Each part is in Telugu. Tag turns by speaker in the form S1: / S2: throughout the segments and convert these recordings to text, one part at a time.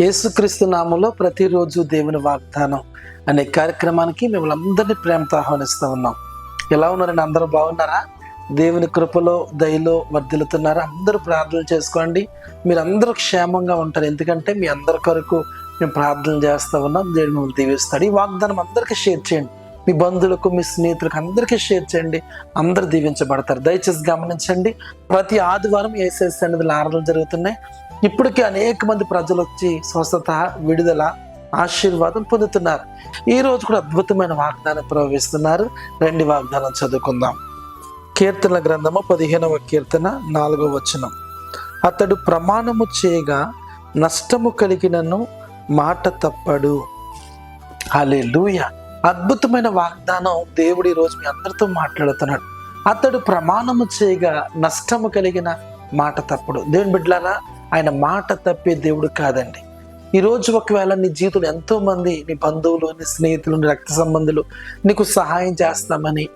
S1: యేసుక్రీస్తు నామంలో ప్రతిరోజు దేవుని వాగ్దానం అనే కార్యక్రమానికి మిమ్మల్ని అందరినీ ప్రేమతో ఆహ్వానిస్తూ ఉన్నాం. ఎలా ఉన్నారని అందరూ బాగున్నారా? దేవుని కృపలో దయలో వర్ధిల్లుతున్నారా? అందరూ ప్రార్థన చేసుకోండి. మీరు అందరూ క్షేమంగా ఉంటారు. ఎందుకంటే మీ అందరి కొరకు మేము ప్రార్థన చేస్తూ ఉన్నాం. దేవుడు మిమ్మల్ని దీవిస్తాడు. ఈ వాగ్దానం అందరికీ షేర్ చేయండి. మీ బంధువులకు మీ స్నేహితులకు అందరికీ షేర్ చేయండి. అందరు దీవించబడతారు. దయచేసి గమనించండి. ప్రతి ఆదివారం ఏసెస్ అనేది ఆరాధనలు జరుగుతున్నాయి. ఇప్పటికే అనేక మంది ప్రజలు వచ్చి స్వస్థత విడుదల ఆశీర్వాదం పొందుతున్నారు. ఈ రోజు కూడా అద్భుతమైన వాగ్దానం ప్రవేశిస్తున్నారు రెండు వాగ్దానం చదువుకుందాం. కీర్తన గ్రంథము పదిహేనవ కీర్తన నాలుగవ వచనం. అతడు ప్రమాణము చేయగా నష్టము కలిగినను మాట తప్పడు. అలే లూయ అద్భుతమైన వాగ్దానం దేవుడు ఈరోజు రోజు మీ అందరితో మాట్లాడుతున్నాడు. అతడు ప్రమాణము చేయగా నష్టము కలిగిన మాట తప్పడు. దేవుని బిడ్డలారా ఆయన మాట తప్పే దేవుడు కాదండి. ఈ రోజు ఒకవేళ నీ జీవితంలో ఎంతోమంది నీ బంధువులు నీ స్నేహితులు నీ రక్త సంబంధులు నీకు సహాయం చేస్తామని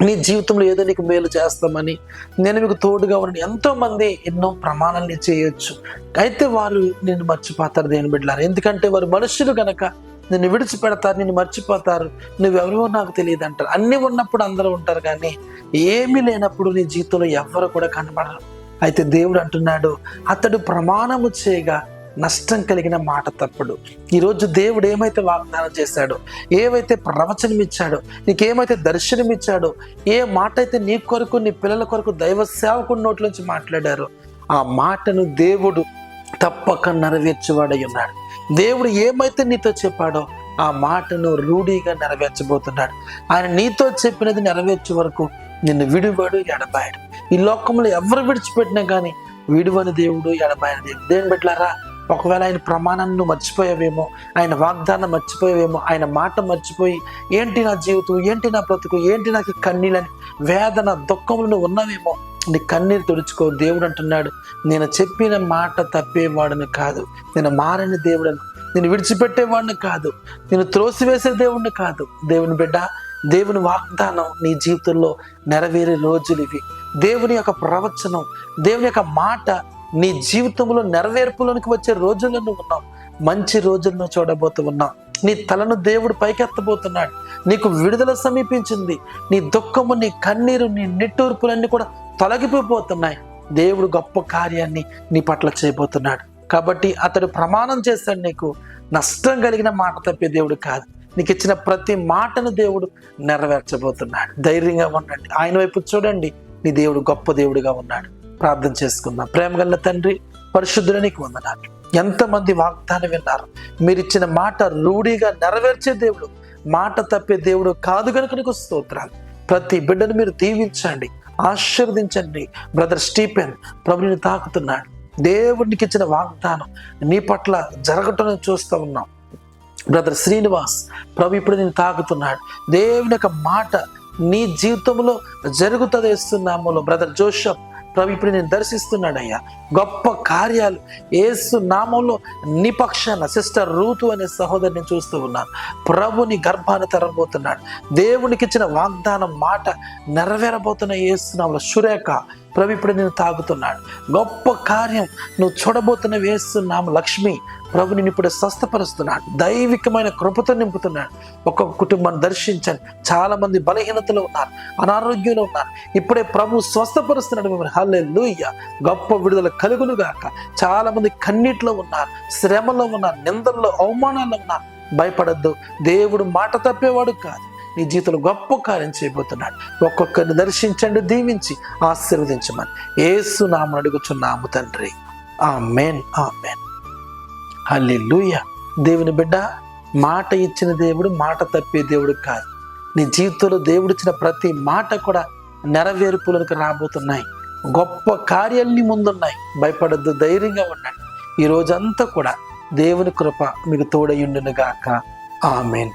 S1: నీ జీవితంలో ఏదో నీకు మేలు చేస్తామని నేను మీకు తోడుగా ఉన్నాను. ఎంతోమంది ఎన్నో ప్రమాణాలని చేయొచ్చు. అయితే వారు నిన్ను మర్చిపోతారు దేని బిడ్డలారు. ఎందుకంటే వారు మనుషులు కనుక నిన్ను విడిచిపెడతారు నిన్ను మర్చిపోతారు. నువ్వెవరో నాకు తెలియదు అంటారు. అన్నీ ఉన్నప్పుడు అందరూ ఉంటారు కానీ ఏమీ లేనప్పుడు నీ జీవితంలో ఎవ్వరు కూడా కనబడరు. అయితే దేవుడు అంటున్నాడు అతడు ప్రమాణము చేయగా నష్టం కలిగిన మాట తప్పుడు. ఈరోజు దేవుడు ఏమైతే వాగ్దానం చేశాడో ఏవైతే ప్రవచనం ఇచ్చాడో నీకేమైతే దర్శనం ఇచ్చాడో ఏ మాట అయితే నీ కొరకు నీ పిల్లల కొరకు దైవ సేవకుడి నోట్లోంచి మాట్లాడారో ఆ మాటను దేవుడు తప్పక నెరవేర్చేవాడై ఉన్నాడు దేవుడు ఏమైతే నీతో చెప్పాడో ఆ మాటను రూఢీగా నెరవేర్చబోతున్నాడు. ఆయన నీతో చెప్పినది నెరవేర్చే వరకు నిన్ను విడివాడు ఎడబాయడు. ఈ లోకంలో ఎవరు విడిచిపెట్టినా కానీ విడివని దేవుడు ఎడబాయని దేవుడు. దేని పెట్టారా ఒకవేళ ఆయన ప్రమాణాన్ని మర్చిపోయావేమో ఆయన వాగ్దానం మర్చిపోయావేమో ఆయన మాట మర్చిపోయి ఏంటి నా జీవితం ఏంటి నా బ్రతుకు ఏంటి నాకు కన్నీళ్ళని వేదన దుఃఖంలో ఉన్నవేమో ఉన్నావేమో నీ కన్నీరు తుడుచుకో. దేవుడు అంటున్నాడు నేను చెప్పిన మాట తప్పేవాడిని కాదు. నేను మారని దేవుడను నేను విడిచిపెట్టేవాడిని కాదు. నేను త్రోసివేసే దేవుడిని కాదు. దేవుని బిడ్డ దేవుని వాగ్దానం నీ జీవితంలో నెరవేరే రోజులు ఇవి. దేవుని యొక్క ప్రవచనం దేవుని యొక్క మాట నీ జీవితంలో నెరవేర్పులోనికి వచ్చే రోజులను ఉన్నాం. మంచి రోజులను చూడబోతూ ఉన్నాం. నీ తలను దేవుడు పైకెత్తబోతున్నాడు. నీకు విడుదల సమీపించింది. నీ దుఃఖము నీ కన్నీరు నీ నిట్టూర్పులన్నీ కూడా తొలగిపోతున్నాయి దేవుడు గొప్ప కార్యాన్ని నీ పట్ల చేయబోతున్నాడు. కాబట్టి అతడు ప్రమాణం చేస్తాడు నీకు. నష్టం కలిగిన మాట తప్పే దేవుడు కాదు. నీకు ఇచ్చిన ప్రతి మాటను దేవుడు నెరవేర్చబోతున్నాడు. ధైర్యంగా ఉండండి. ఆయన వైపు చూడండి. నీ దేవుడు గొప్ప దేవుడిగా ఉన్నాడు. ప్రార్థన చేసుకుందాం. ప్రేమ గల తండ్రి పరిశుద్ధుడానికి వందనాలు. ఎంతమంది వాగ్దానం విన్నారు. మీరు ఇచ్చిన మాట రూఢిగా నెరవేర్చే దేవుడు మాట తప్పే దేవుడు కాదు కనుక నీకు స్తోత్రాలు. ప్రతి బిడ్డను మీరు దీవించండి ఆశీర్వదించండి. బ్రదర్ స్టీఫెన్ ప్రభుని తాకుతున్నాడు. దేవుడికి ఇచ్చిన వాగ్దానం నీ పట్ల జరగటం చూస్తూ ఉన్నాం. బ్రదర్ శ్రీనివాస్ ప్రభు ఇప్పుడు నేను తాగుతున్నాడు దేవుని యొక్క మాట నీ జీవితంలో జరుగుతుంది ఇస్తున్నాములో బ్రదర్ జోషఫ్ ప్రభు ఇప్పుడు నేను దర్శిస్తున్నాడయ్యా. గొప్ప కార్యాలు ఏసు నామంలో నిపక్షాన సిస్టర్ రూతు అనే సహోదరిని చూస్తూ ఉన్నాను ప్రభుని గర్భాన్ని తెరబోతున్నాడు. దేవునికి ఇచ్చిన వాగ్దానం మాట నెరవేరబోతున్న ఏసునామంలో. సురేఖ ప్రభు ఇప్పుడు నేను తాగుతున్నాడు గొప్ప కార్యం నువ్వు చూడబోతున్న వేస్తున్నాము లక్ష్మి ప్రభు నేను ఇప్పుడు స్వస్థపరుస్తున్నాడు. దైవికమైన కృపతో నింపుతున్నాడు. ఒక్కొక్క కుటుంబాన్ని దర్శించండి. చాలా మంది బలహీనతలో ఉన్నారు. అనారోగ్యంలో ఉన్నారు. ఇప్పుడే ప్రభు స్వస్థపరుస్తున్నాడు మిమ్మల్ని. హల్లే గొప్ప విడుదల కలుగులుగాక చాలామంది చాలా మంది కన్నీటిలో ఉన్నారు. శ్రమలో ఉన్నారు. నిందల్లో అవమానాల్లో ఉన్నారు. భయపడద్దు. దేవుడు మాట తప్పేవాడు కాదు. నీ జీవితంలో గొప్ప కార్యం చేయబోతున్నాడు. ఒక్కొక్కరిని దర్శించండి దీవించి ఆశీర్వదించమని. ఏసు నామను అడుగుచున్నాము తండ్రి. ఆ మేన్ ఆ మేన్ హల్లెలూయ. దేవుని బిడ్డ మాట ఇచ్చిన దేవుడు మాట తప్పే దేవుడు కాదు. నీ జీవితంలో దేవుడిచ్చిన ప్రతి మాట కూడా నెరవేర్పులకు రాబోతున్నాయి. గొప్ప కార్యాలని ముందున్నాయి. భయపడద్దు ధైర్యంగా ఉండండి. ఈ రోజంతా కూడా దేవుని కృప మీకు తోడయుండునుగాక ఆమెన్.